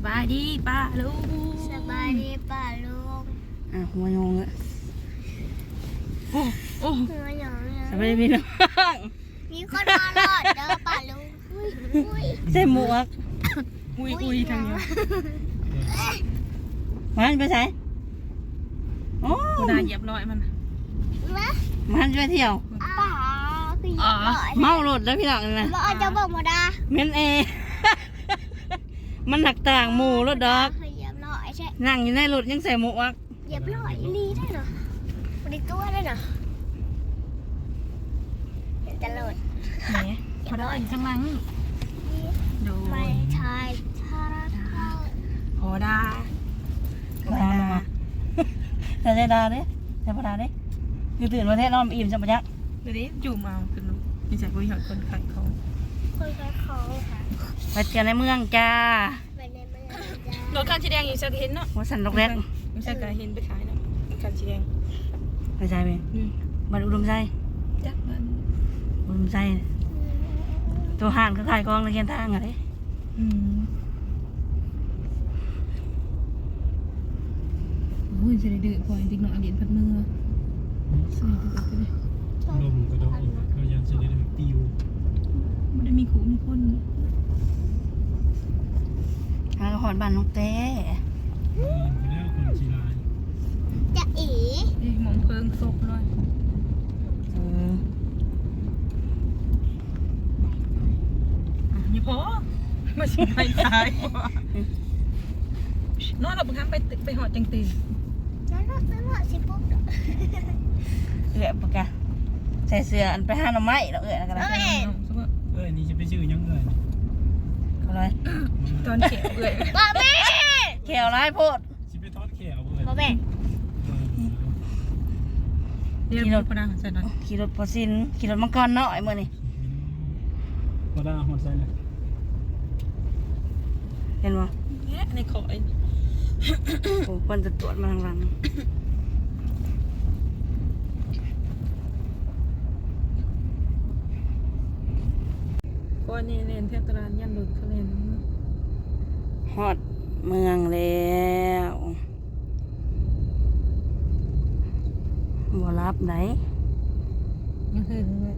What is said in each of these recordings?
สบายดีป้าลูกสบายดีป่าลุงอะหัวยงเลยโอ้โอ้หัวหยองเลยสบายดีพี่น้องมีคนมารอดเด้อป่าลุงอุ้ยอุ้ยใส่หมวกอุ้ยอุ้ยทางนี้มันไปใส่โอ้กูได้เหยียบรอยมันมามันไปเที่ยวป่าคือหยองหน่อยเมารถแล้วพี่น้องนะมาเอาจะบอกหมดาเมนเอ มันหนักต่างหมู่รถดอกเคยเหยียบหน่อยใช่นั่งอยู่ในรถยังใส่หมวกเหยียบหน่อยลีได้เหรอปดิตัวได้เหรอเห็นจะโหลดเนี่ยพอได้ข้างหลังดูไม่ใช่ชาราทาพอได้ดาแต่ใจดาเด้ใจพดาเด้คือตื่นมาเทศนอนอิ่มจังปะยักเดี๋ยวนี้จูมาขึ้นลูกมีใจคุยกับคนขายของ คนขายของค่ะ ไปเจอในเมืองจ้าไปในเมืองจ้ารถคันสีแดงอยู่สักเห็นเนาะหัวสันดอกแรกไม่ใช่การเห็นไปขายเนาะคันสีแดงไปใจไหมบันอุดมใจจักมันอุดมใจตัวห่านก็ขายกองในเกียนทางอะไรอืมโอ้ยจะได้ดื้อกว่าจริงๆเนาะอดีตพัดมือสวยจังเลยลมกระดกเขายังจะได้แบบปิวไม่ได้มีขู่มีคน ทางหอดบ้านน้องเต้จะอีอ้ยหมองเพิงศพเลยเออนี่พอมาสิมไปตายกว่านอนหลับครั้งไปตึกไปหอดจังตื่นนั่นน่ะนั่นน่ะสิปุ๊บเอเอือปะกะใส่เสื้ออันไปห้าหน่อไม้เราเอือแล้วกันนะเอาแม่เอ้ยนี่จะไปชื่อยังเงิน เขาเลยตอนเขียวเอื่อยบ่แม่แขวร้ายโพดสิไปทอดแขวเลยบ่แม่เรียนรถพนังใส่หน่อยขี่รถปอซินขี่รถมังกรน้อยมื่อนี่ก็ได้หมดใส่เลยเห็นบ่เนี่ยในขอยโอ้คนจะตรวจมาทางหลัง นี่เล่นเทพตลาดยันหลุดเขาเล่นฮอดเมืองแล้วบ่รับไหนยังคืนเลย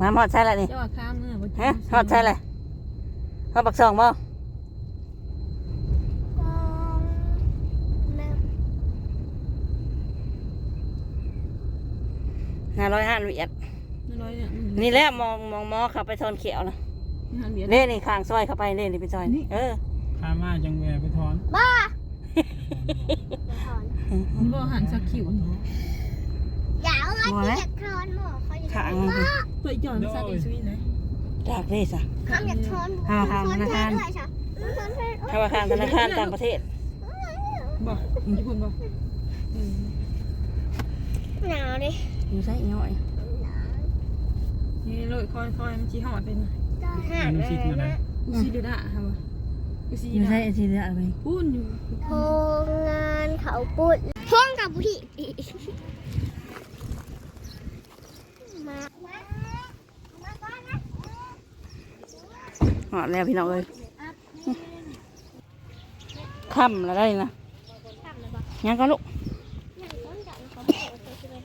มาฮอดใช่ละนี่เจ้าข้ามเมื่อฮะฮอดใช่เลยฮอดปักซองบ่กองแม่ห้าร้อยห้าเวียด ไม่ร้อยเนี่ยนี่แหละมองมองมอขับไปทอนเขียวนะห้าเหรียญเล่นี่ข้างซอยเข้าไปเล่นี่ไปซอยนี่เออข้ามาจังแวไปทอนบ้าอย่าถอนนี่บ่หันสักขิวอย่าเอาไว้ที่อยากถอนหมอเขาอยากข้างถอนบ้าเปิดหย่อนสักอีกชีวิตไหนจากเลยสะเขาอยากถอนห้าห้าธนาคารถอนแทนด้วยจ้ะถอนแทนธนาคารธนาคารต่างประเทศบ่ญี่ปุ่นบ่หนาวดิอยู่ใช่ย่อย นี่เลยคอยคอยมันชี้หอดเป็นหาอนุสิตมาได้อุซิเดดะค่ะบ่อุซิอเดยู่ใช่ดะทีเดียวไปปุ้นอยู่โรงงานเขาปุดห้องกับพี่อีกมามาก่อนนะหอดแล้วพี่น้องเอ้ยค่ำแล้วได้นะทำเลยบอกยังก็ลูกอย่างต้นจับเขาบอกว่าจะเป็น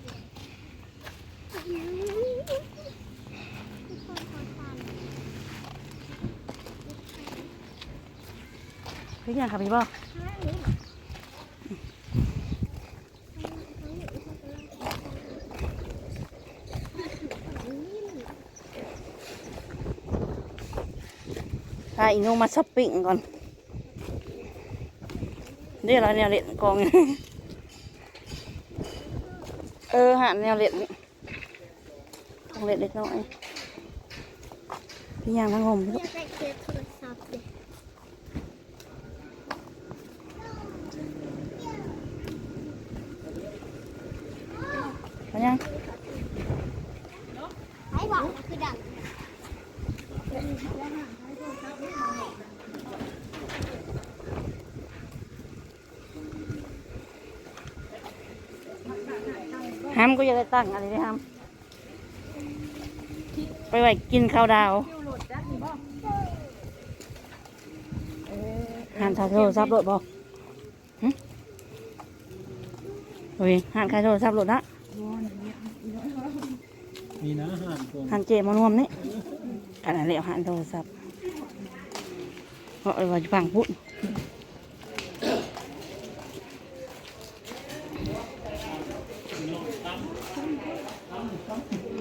คนคนทาน พี่ยังขับพี่บ่พาอีนูมาช้อปปิ้งก่อนเดี๋ยวเราแนวเล่นกองเออหาแนวเล่นนี่ต้องเล่นเล็กน้อยพี่ยังทั้งห่มพี่ลูก อยากได้เคสโทรศัพท์เลย เขายัง ไอ้บอกนะคือดัง ห้ามก็จะได้ตั้งอะไรได้ห้ามไปไว้กินข้าวดาวโหลดจักนี่บ่เออขายโทรศัพท์รถบ่หึโอ้ยหันขายโทรศัพท์รถนะมีนะอาหารผมหันเจมานวมนี่อันนั้นแหละหันโทรศัพท์เพราะว่าจะฟังพูด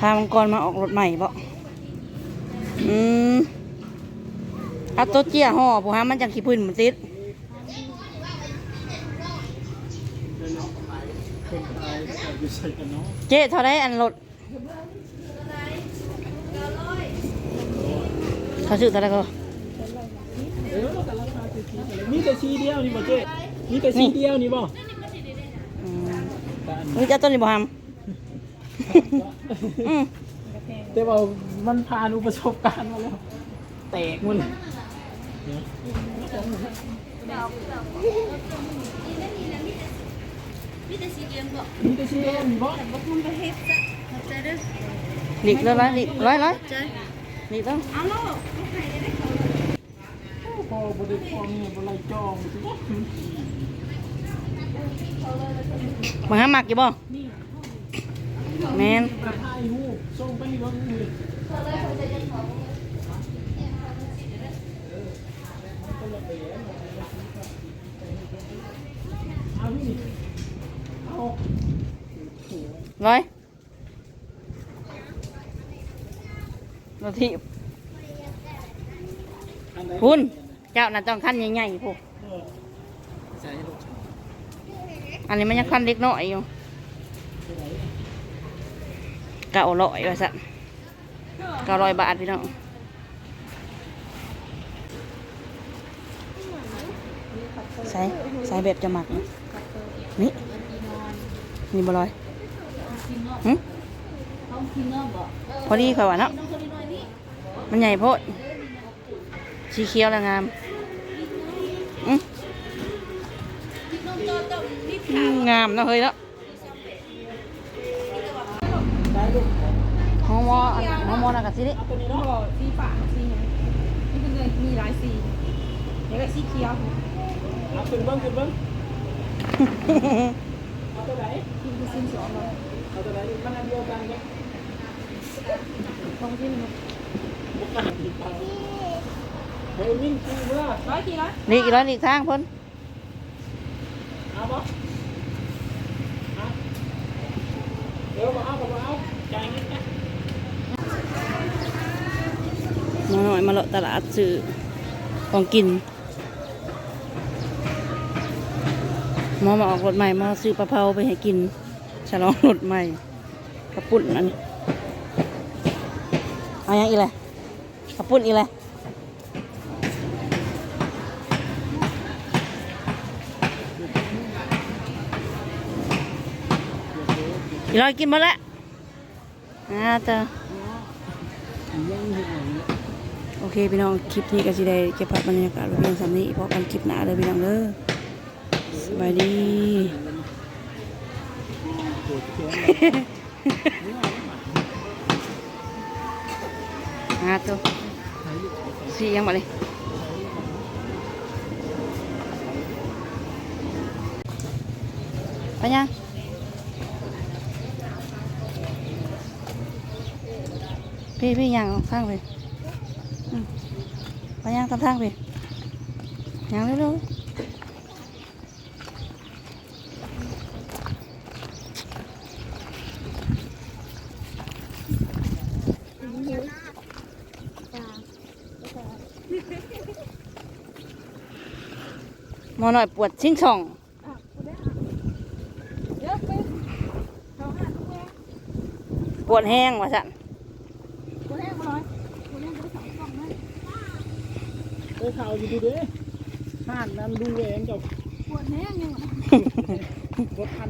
พามังกรมาออกรถใหม่บ่อืมเอาตัวเจี้ยห่อผู้ฮามันจังขี้พื้นมันติดคนตายอยู่ใส่กันเนาะเจ๊เท่าไรอันรถเขาซื้อเท่าไรก็เออแต่ราคาคือมีแต่ชีเดียวนี่บ่เจ๊มีแต่ชีเดียวนี่บ่อืมแต่อันมึงจะเอาต้นนี้บ่ฮาม อืมแต่ว่ามันผ่านอุปสบการณ์มาแล้วแตกหมันเดี๋ยวมีแต่ชีเดียวนี่บ่หลีกแล้วร้อยหลีกร้อยร้อยหลีกแล้วพอบริฟองเนี่ยบริจองสิบ่มาหาหมักอยู่บ่ แมนกระทายหูส่งไปให้เบิ่งเลยเอานี่เอาร้อยรถที่อันไหนคุณเจ้าน่ะต้องขั้นใหญ่ๆพวกเออใส่ลูกอันนี้มันยังขั้นเล็กน้อยอยู่ เก้าร้อยว่าสันเก้าร้อยบาทพี่น้องใส่ใส่แบบจะหมักนะนี่นี่บอลอยหึพอดีค่ะวะเนาะมันใหญ่โพดสีเขียวแล้วงามอืมอืมงามเนาะเฮ้ยเนาะ ได้ลูก ห้องมอห้องมอนะกับสินี่เอาตัวนี้เนาะบ่สีฝาสีหยังนี่เป็นเลยมีหลายสีเดี๋ยวก็สีเขียวเอาขึ้นเบิ้งขึ้นเบิ้งเอาตัวไหนที่คือสีสองเลยเอาตัวไหนมันอันเดียวกันไหมตรงที่มันบุกการอีกเอาเฮ้ยวิ่งคือเมื่อร้อยกี่ร้อยนี่อีกแล้วอีกทางเพิ่นเอาบ่เอาเดี๋ยวมาเอากับมาเอาจ่ายเงินนะ มาหน่อยมาเลาะตลาดซื้อของกินมอมาออกรถใหม่มาซื้อปลาเผาไปให้กิน ฉลองรถใหม่กระปุ่นอันนี้เอาอย่างอีกเลยกระปุ่นอีกเลยอีร้อยกินหมดแล้ว อ่าเจ้ายังเห็นอย่างนี้โอเคพี่น้องคลิปนี้ก็จะได้เก็บภาพบรรยากาศไว้เพียงสำนี้พบกันคลิปหน้าเลยพี่น้องเด้อสบายดีปวดแขนหาตัวสียังมาเลยไปยัง พี่พี่ยังสร้างไปไปยังตามทางไปยังเร็วมอหน่อยปวดชิงช่องปวดแห้งว่ะสัน เออข่าวอยู่ดีเด้ห้านนั้นดูแหวงเจ้าปวดแห้งยังวะบดทัน